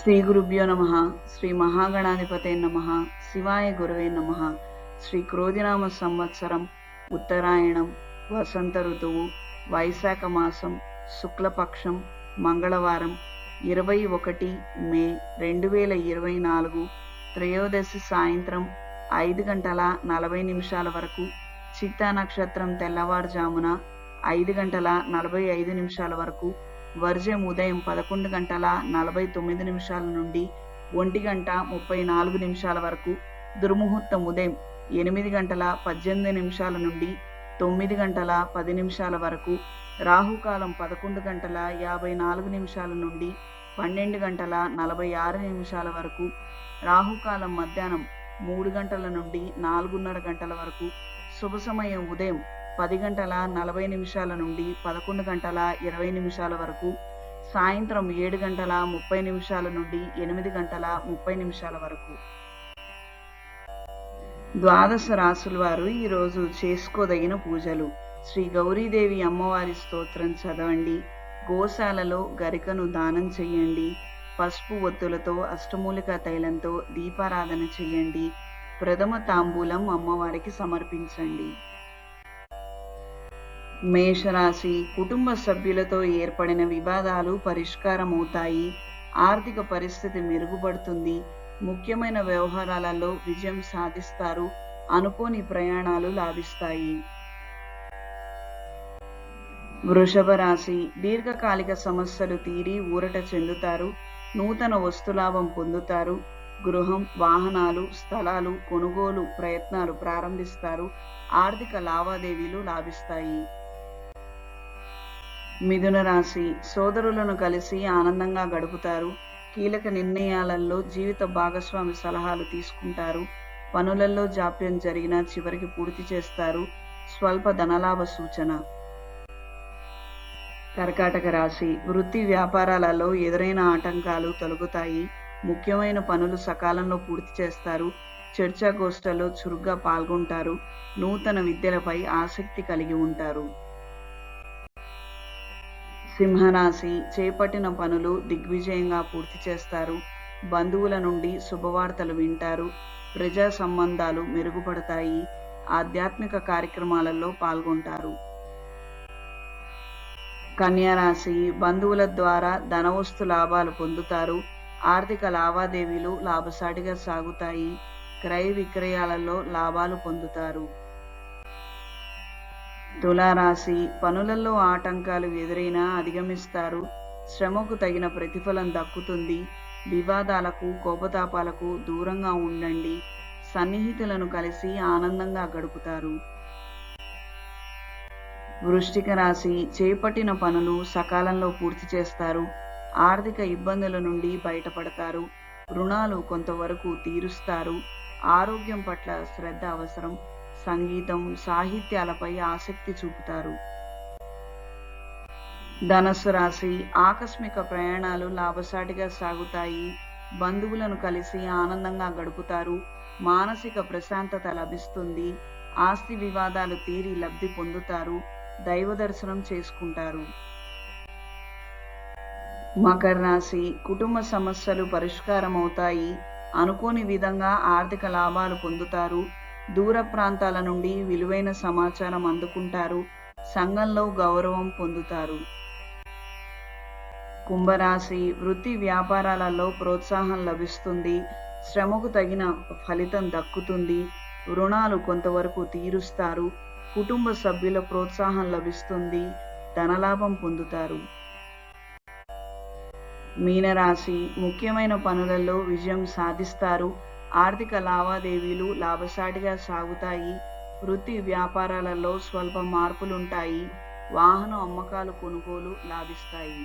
శ్రీ గురుభ్యో నమ శ్రీ మహాగణాధిపతే నమ శివాయ గురవే నమ శ్రీ క్రోధినామ సంవత్సరం ఉత్తరాయణం వసంత ఋతువు వైశాఖ మాసం శుక్లపక్షం మంగళవారం ఇరవై ఒకటి మే రెండు వేల ఇరవై నాలుగు త్రయోదశి సాయంత్రం ఐదు గంటల నలభై నిమిషాల వరకు చిత్తా నక్షత్రం తెల్లవారుజామున ఐదు గంటల నలభై ఐదు నిమిషాల వరకు వర్జం ఉదయం పదకొండు గంటల నలభై తొమ్మిది నిమిషాల నుండి ఒంటి గంట ముప్పై నాలుగు నిమిషాల వరకు దుర్ముహూర్తం ఉదయం ఎనిమిది గంటల పద్దెనిమిది నిమిషాల నుండి తొమ్మిది గంటల పది నిమిషాల వరకు రాహుకాలం పదకొండు గంటల యాభై నాలుగు నిమిషాల నుండి పన్నెండు గంటల నలభై ఆరు నిమిషాల వరకు రాహుకాలం మధ్యాహ్నం మూడు గంటల నుండి నాలుగున్నర గంటల వరకు శుభ సమయం ఉదయం పది గంటల నలభై నిమిషాల నుండి పదకొండు గంటల ఇరవై నిమిషాల వరకు సాయంత్రం ఏడు గంటల ముప్పై నిమిషాల నుండి ఎనిమిది గంటల ముప్పై నిమిషాల వరకు. ద్వాదశ రాసుల వారు ఈరోజు చేసుకోదగిన పూజలు. శ్రీ గౌరీదేవి అమ్మవారి స్తోత్రం చదవండి. గోశాలలో గరికను దానం చేయండి. పసుపు ఒత్తులతో అష్టమూలిక తైలంతో దీపారాధన చేయండి. ప్రథమ తాంబూలం అమ్మవారికి సమర్పించండి. మేషరాశి కుటుంబ సభ్యులతో ఏర్పడిన వివాదాలు పరిష్కారమవుతాయి. ఆర్థిక పరిస్థితి మెరుగుపడుతుంది. ముఖ్యమైన వ్యవహారాలలో విజయం సాధిస్తారు. అనుకోని ప్రయాణాలు లాభిస్తాయి. వృషభ రాశి దీర్ఘకాలిక సమస్యలు తీరి ఊరట చెందుతారు. నూతన వస్తులాభం పొందుతారు. గృహం వాహనాలు స్థలాలు కొనుగోలు ప్రయత్నాలు ప్రారంభిస్తారు. ఆర్థిక లావాదేవీలు లాభిస్తాయి. మిథున రాశి సోదరులను కలిసి ఆనందంగా గడుపుతారు. కీలక నిర్ణయాలలో జీవిత భాగస్వామి సలహాలు తీసుకుంటారు. పనులలో జాప్యం జరిగినా చివరికి పూర్తి చేస్తారు. స్వల్ప ధనలాభ సూచన. కర్కాటక రాశి వృత్తి వ్యాపారాలలో ఎదురైన ఆటంకాలు తొలగుతాయి. ముఖ్యమైన పనులు సకాలంలో పూర్తి చేస్తారు. చర్చాగోష్ఠలో చురుగ్గా పాల్గొంటారు. నూతన విద్యలపై ఆసక్తి కలిగి ఉంటారు. సింహరాశి చేపట్టిన పనులు దిగ్విజయంగా పూర్తి చేస్తారు. బంధువుల నుండి శుభవార్తలు వింటారు. ప్రజా సంబంధాలు మెరుగుపడతాయి. ఆధ్యాత్మిక కార్యక్రమాలలో పాల్గొంటారు. కన్యారాశి బంధువుల ద్వారా ధనవస్తు లాభాలు పొందుతారు. ఆర్థిక లావాదేవీలు లాభసాటిగా సాగుతాయి. క్రయ విక్రయాలలో లాభాలు పొందుతారు. తులారాశి పనులలో ఆటంకాలు ఎదురైనా అధిగమిస్తారు. శ్రమకు తగిన ప్రతిఫలం దక్కుతుంది. వివాదాలకు కోపతాపాలకు దూరంగా ఉండండి. సన్నిహితులను కలిసి ఆనందంగా గడుపుతారు. వృష్టిక రాశి చేపట్టిన పనులు సకాలంలో పూర్తి చేస్తారు. ఆర్థిక ఇబ్బందుల నుండి బయటపడతారు. రుణాలు కొంతవరకు తీరుస్తారు. ఆరోగ్యం పట్ల శ్రద్ధ అవసరం. సంగీతం సాహిత్యాలపై ఆసక్తి చూపుతారు. ధనస్సు రాశి ఆకస్మిక ప్రయాణాలు లాభసాటిగా సాగుతాయి. బంధువులను కలిసి ఆనందంగా గడుపుతారు. మానసిక ప్రశాంతత లభిస్తుంది. ఆస్తి వివాదాలు తీరి లబ్ధి పొందుతారు. దైవ దర్శనం చేసుకుంటారు. మకర రాశి కుటుంబ సమస్యలు పరిష్కారం అవుతాయి అనుకోని విధంగా ఆర్థిక లాభాలు పొందుతారు. దూర ప్రాంతాల నుండి విలువైన సమాచారం అందుకుంటారు. సంఘంలో గౌరవం పొందుతారు. కుంభరాశి వృత్తి వ్యాపారాలలో ప్రోత్సాహం లభిస్తుంది. శ్రమకు తగిన ఫలితం దక్కుతుంది. రుణాలు కొంతవరకు తీరుస్తారు. కుటుంబ సభ్యుల ప్రోత్సాహం లభిస్తుంది. ధనలాభం పొందుతారు. మీనరాశి ముఖ్యమైన పనులలో విజయం సాధిస్తారు. ఆర్థిక లావాదేవీలు లాభసాటిగా సాగుతాయి. వృత్తి వ్యాపారాలలో స్వల్ప మార్పులుంటాయి. వాహన అమ్మకాలు కొనుగోలు లాభిస్తాయి.